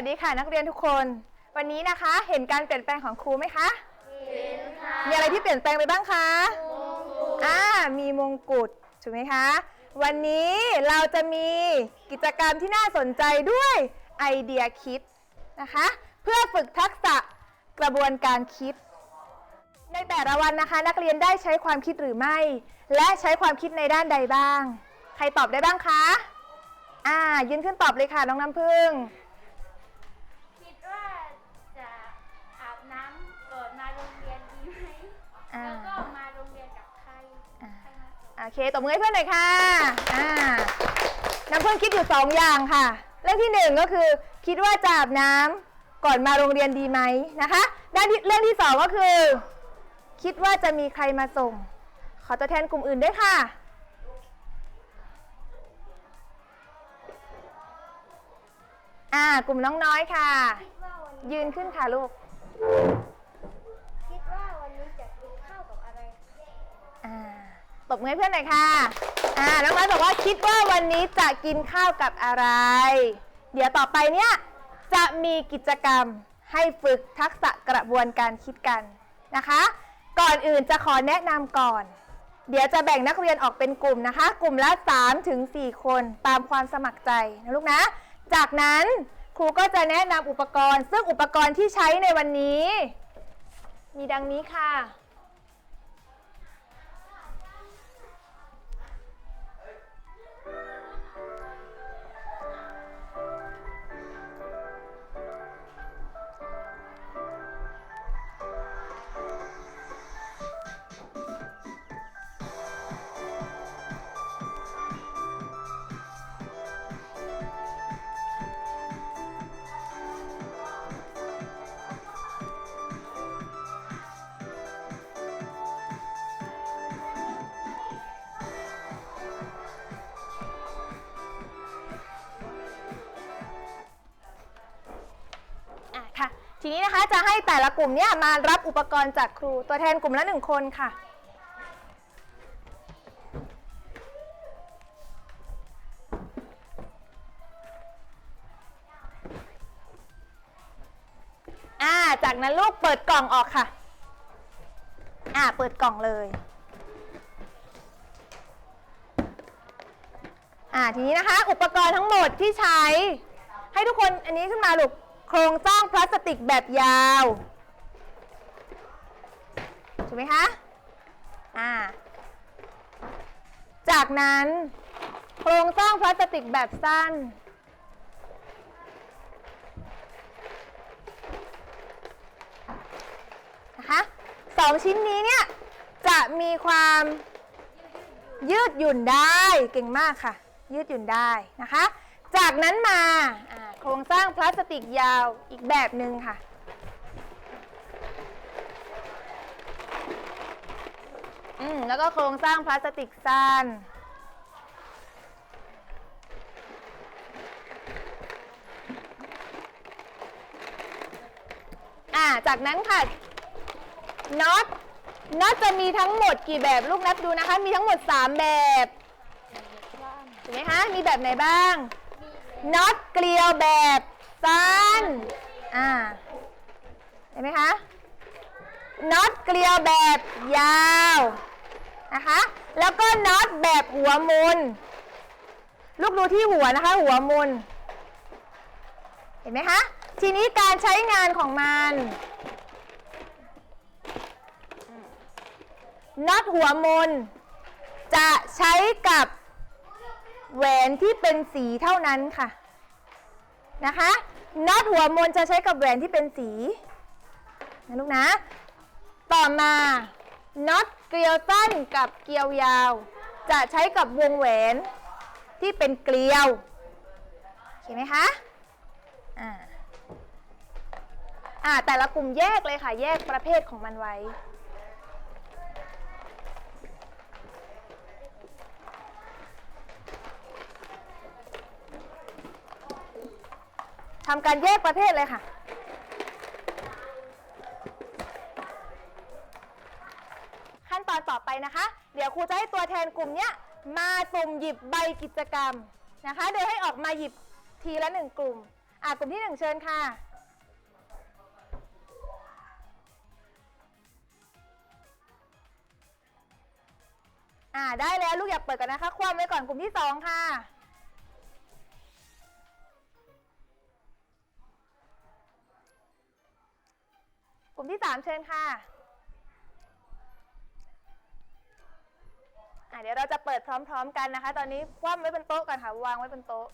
วัสดีค่ะนักเรียนทุกคน วันนี้นะคะ เห็นการเปลี่ยนแปลงของครูไหมคะ เห็นค่ะ มีอะไรที่เปลี่ยนแปลงไปบ้างคะอ่ามีมงกุฎถูกไหมคะ วันนี้เราจะมีกิจกรรมที่น่าสนใจด้วยไอเดียคิดนะคะ เพื่อฝึกทักษะกระบวนการคิด ในแต่ละวันนะคะ นักเรียนได้ใช้ความคิดหรือไม่ และใช้ความคิดในด้านใดบ้าง ใครตอบได้บ้างคะ อ่ายืนขึ้นตอบเลยค่ะน้องน้ำพึ่ง อ่าแล้วก็มาโรงเรียนกับใครอ่า ใครมาส่งโอเคตบมือให้เพื่อนหน่อยค่ะอ่าน้ำพึ่งคิดอยู่สองอย่างค่ะ เรื่องที่หนึ่งก็คือ คิดว่าจะอาบน้ำก่อนมาโรงเรียนดีไหมนะคะ ด้านที่เรื่องที่สองก็คือ คิดว่าจะมีใครมาส่ง ขอตัวแทนกลุ่มอื่นด้วยค่ะ อ่ากลุ่มน้องน้อยค่ะ คิดว่าวันยืนขึ้นค่ะลูก ตบมือให้เพื่อนหน่อยค่ะอ่าน้องน้อยบอกว่าคิดว่าวันนี้จะกินข้าวกับอะไร เดี๋ยวต่อไปเนี่ยจะมีกิจกรรมให้ฝึกทักษะกระบวนการคิดกันนะคะ ก่อนอื่นจะขอแนะนำก่อน เดี๋ยวจะแบ่งนักเรียนออกเป็นกลุ่มนะคะ กลุ่มละ3ถึง4คนตามความสมัครใจนะลูกนะ จากนั้นครูก็จะแนะนำอุปกรณ์ ซึ่งอุปกรณ์ที่ใช้ในวันนี้ มีดังนี้ค่ะ ทีนี้นะคะจะให้แต่ละกลุ่มเนี่ยมารับอุปกรณ์จากครูตัวแทนกลุ่มละหนึ่งคนค่ะ อ่า จากนั้นลูกเปิดกล่องออกค่ะ อ่า เปิดกล่องเลย อ่า ทีนี้นะคะ อุปกรณ์ทั้งหมดที่ใช้ ให้ทุกคนอันนี้ขึ้นมาลูก โครงสร้างพลาสติกแบบยาวถูกไหมคะอ่าจากนั้น โครงสร้างพลาสติกแบบสั้น นะคะสองชิ้นนี้เนี่ย จะมีความยืดหยุ่นได้ เก่งมากค่ะ ยืดหยุ่นได้นะคะ จากนั้นมาอ่า โครงสร้างพลาสติกยาวอีกแบบหนึ่งค่ะ อืมแล้วก็โครงสร้างพลาสติกสั้นอ่าจากนั้นค่ะน็อตน็อตจะมีทั้งหมดกี่แบบลูกนับดูนะคะ มีทั้งหมด 3 แบบถูกไหมคะ มีแบบไหนบ้างน็อต เกลียวแบบสั้น อ่า เห็นไหมคะ น็อตเกลียวแบบยาว นะคะ แล้วก็น็อตแบบหัวมุน ลูกดูที่หัวนะคะ หัวมุน เห็นไหมคะ ทีนี้การใช้งานของมันน็อตหัวมุนจะใช้กับแหวนที่เป็นสีเท่านั้นค่ะ นะคะน็อตหัวมนจะใช้กับแหวนที่เป็นสีนะลูกนะ ต่อมาน็อตเกลียวสั้นกับเกลียวยาว จะใช้กับวงแหวนที่เป็นเกลียวเห็นไหมคะอ่าอ่าแต่ละกลุ่มแยกเลยค่ะ แยกประเภทของมันไว้ ทำการแยกประเภทเลยค่ะ ขั้นตอนต่อไปนะคะ เดี๋ยวครูจะให้ตัวแทนกลุ่มเนี้ยมาสุ่มหยิบใบกิจกรรมนะคะ โดยให้ออกมาหยิบทีละหนึ่งกลุ่ม อะกลุ่มที่หนึ่งเชิญค่ะ อ่าได้แล้วลูกอย่าเปิดกันนะคะ คว่ำไว้ก่อนกลุ่มที่สองค่ะ ลุ่มที่สามเชิญค่ะอะ เดี๋ยวเราจะเปิดพร้อม ๆ กันนะคะ ตอนนี้คว่ำไว้บนโต๊ะก่อนค่ะ วางไว้บนโต๊ะ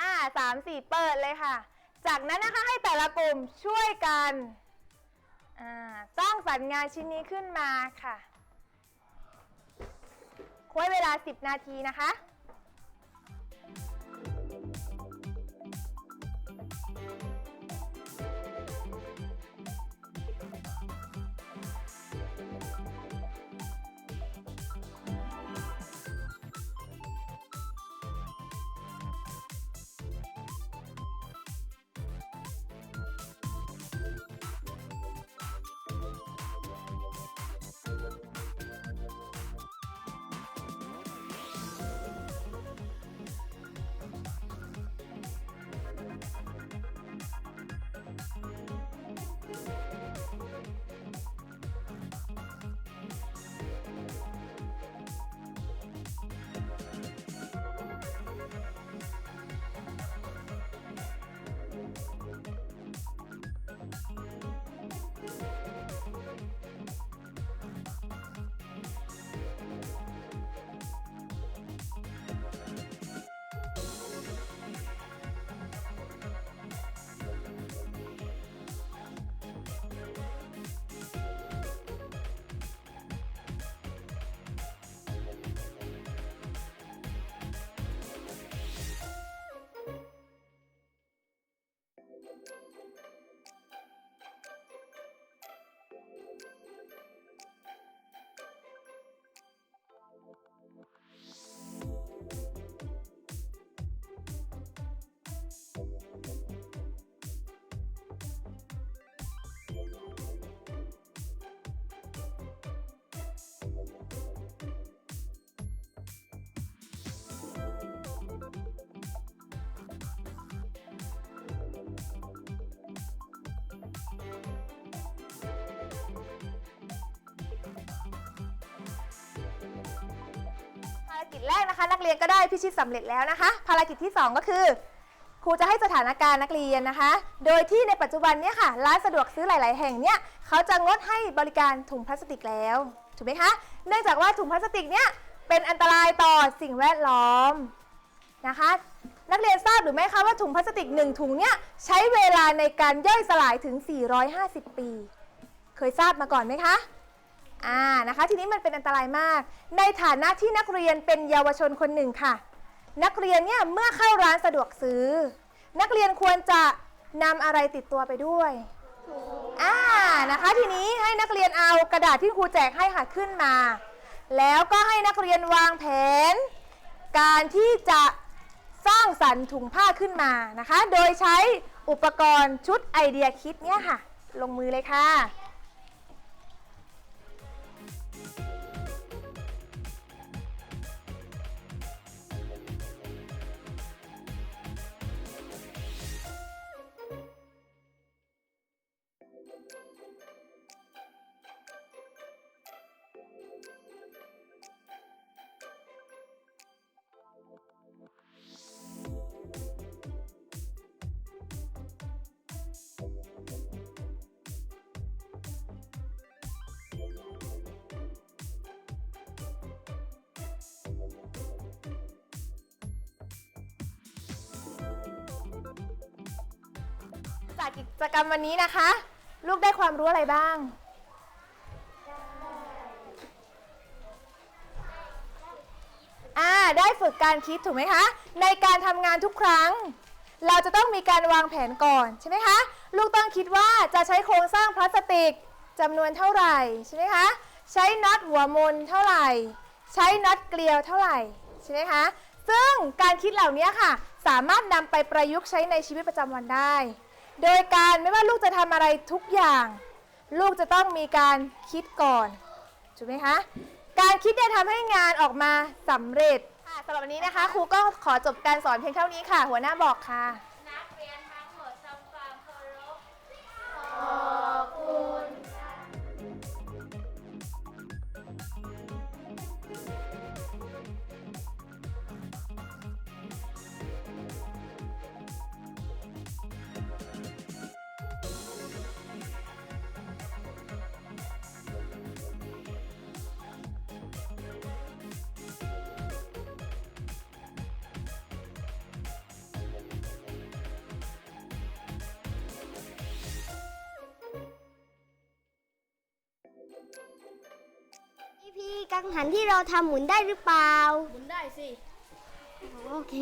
อ่าสามสี่เปิดเลยค่ะ จากนั้นนะคะให้แต่ละกลุ่มช่วยกันอ่าสร้างสรรค์งานชิ้นนี้ขึ้นมาค่ะไว้เวลา 10 นาทีนะคะ กิจแรกนะคะ นักเรียนก็ได้พิชิตสำเร็จแล้วนะคะ ภารกิจที่ 2 ก็คือครูจะให้สถานการณ์นักเรียนนะคะ โดยที่ในปัจจุบันเนี่ยค่ะ ร้านสะดวกซื้อหลาย ๆ แห่งเนี่ยเขาจะงดให้บริการถุงพลาสติกแล้ว ถูกไหมคะ เนื่องจากว่าถุงพลาสติกเนี่ยเป็นอันตรายต่อสิ่งแวดล้อมนะคะ นักเรียนทราบหรือไม่คะว่าถุงพลาสติก 1 ถุงเนี่ยใช้เวลาในการย่อยสลายถึง 450 ปี เคยทราบมาก่อนไหมคะ อ่านะคะทีนี้มันเป็นอันตรายมาก ในฐานะที่นักเรียนเป็นเยาวชนคนหนึ่งค่ะ นักเรียนเนี่ยเมื่อเข้าร้านสะดวกซื้อ นักเรียนควรจะนำอะไรติดตัวไปด้วยอ่านะคะทีนี้ให้นักเรียนเอากระดาษที่ครูแจกให้ค่ะขึ้นมา แล้วก็ให้นักเรียนวางแผน การที่จะสร้างสรรค์ถุงผ้าขึ้นมานะคะ โดยใช้อุปกรณ์ชุดไอเดียคิดเนี่ยค่ะ ลงมือเลยค่ะ จากกิจกรรมวันนี้นะคะ ลูกได้ความรู้อะไรบ้าง อ่า ได้ฝึกการคิดถูกไหมคะ ในการทำงานทุกครั้ง เราจะต้องมีการวางแผนก่อนใช่ไหมคะ ลูกต้องคิดว่าจะใช้โครงสร้างพลาสติกจำนวนเท่าไหร่ใช่ไหมคะ ใช้น็อตหัวมนเท่าไหร่ ใช้น็อตเกลียวเท่าไหร่ใช่ไหมคะ ซึ่งการคิดเหล่านี้ค่ะ สามารถนำไปประยุกต์ใช้ในชีวิตประจำวันได้ โดยการไม่ว่าลูกจะทำอะไรทุกอย่าง ลูกจะต้องมีการคิดก่อนถูกไหมคะการคิดเนี่ยทำให้งานออกมาสำเร็จค่ะสำหรับวันนี้นะคะครูก็ขอจบการสอนเพียงเท่านี้ค่ะ หัวหน้าบอกค่ะังหันที่เราทำหมุนได้หรือเปล่า หมุนได้สิ โอเค